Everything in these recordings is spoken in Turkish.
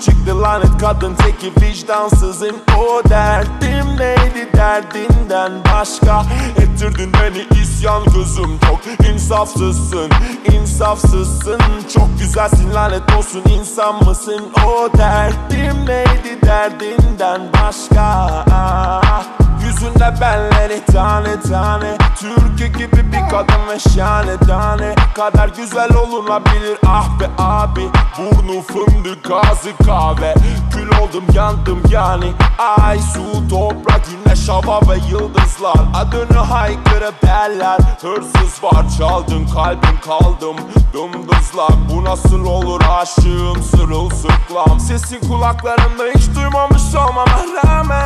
Çıktı lanet kadın teki vicdansızım. O derdim neydi derdinden başka? Ettirdin beni isyan gözüm Çok insafsızsın insafsızsın. Çok güzelsin lanet olsun insan mısın? O derdim neydi derdinden başka Yüzünde benleri tane tane. Türkü gibi bir kadın ve şahane tane. Kadar güzel olunabilir ah be abi. Burnu fındık ağzı kahve. Kül oldum yandım yani. Ay su toprak güneş hava ve yıldızlar. Adını haykırıp derler Hırsız var çaldın kalbim kaldım. Dımdızlak bu nasıl olur aşığım sırılsıklam. Sesin kulaklarımda hiç duymamış olmama rağmen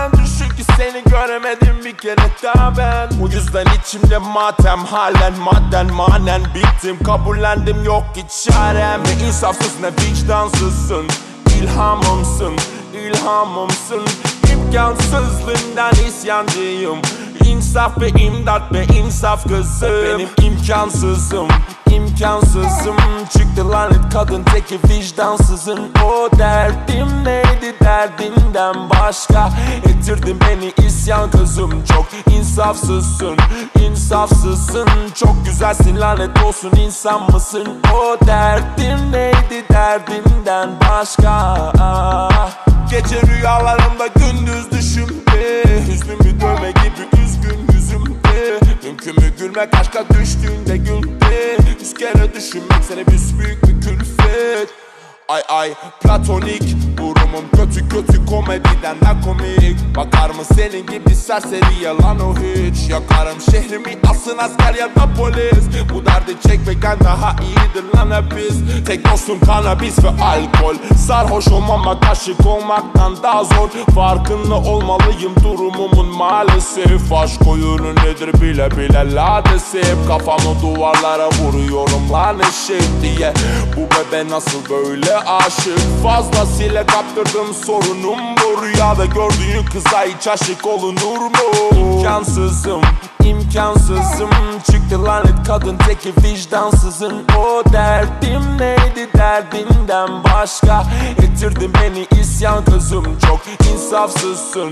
seni göremedim bir kere daha ben. Bu yüzden içimde matem halen madden manen bittim. Kabullendim yok ki çarem. Ne insafsız ne vicdansızsın. İlhamımsın, ilhamımsın. İmkansızlığından isyancıyım. İnsaf ve imdat ve insaf kızım Benim imkansızım imkansızım. Çıktı lanet kadın teki vicdansızın. O derdim neydi derdinden başka? Ettirdin beni isyan kızım Çok insafsızsın. İnsafsızsın Çok güzelsin lanet olsun insan mısın? O derdim neydi derdinden başka? Gece rüyalarımda gündüz düşümde Hüznümü dövme gibi üzgün mü gülmek? Aşka düştüğünde gülde Yüz kere düşünmek sana büyük bir külfet. Ay ay platonik kötü komediden de komik. Bakar mı senin gibi serseri? Yalan o hiç. Yakarım şehrimi asın asker ya da polis. Bu derdi çekmekten daha iyidir lan hep biz Tek dostum kanabis ve alkol. Sarhoş olmamak aşık olmaktan daha zor. Farkında olmalıyım durumumun maalesef. Aşk oyunu nedir bile bile ladesif Kafamı duvarlara vuruyorum lan eşek diye. Bu bebe nasıl böyle aşık? Fazlasıyla kaptırdım sorunum bu Rüyada gördüğün kıza hiç aşık olunur mu? İmkansızım imkansızım. Çıktı lanet kadın teki vicdansızın. O derdim neydi derdinden başka? Ettirdin beni isyan kızım Çok insafsızsın.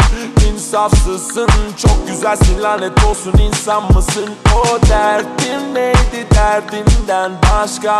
İnsafsızsın Çok güzelsin. Lanet olsun insan mısın? O derdim neydi derdinden başka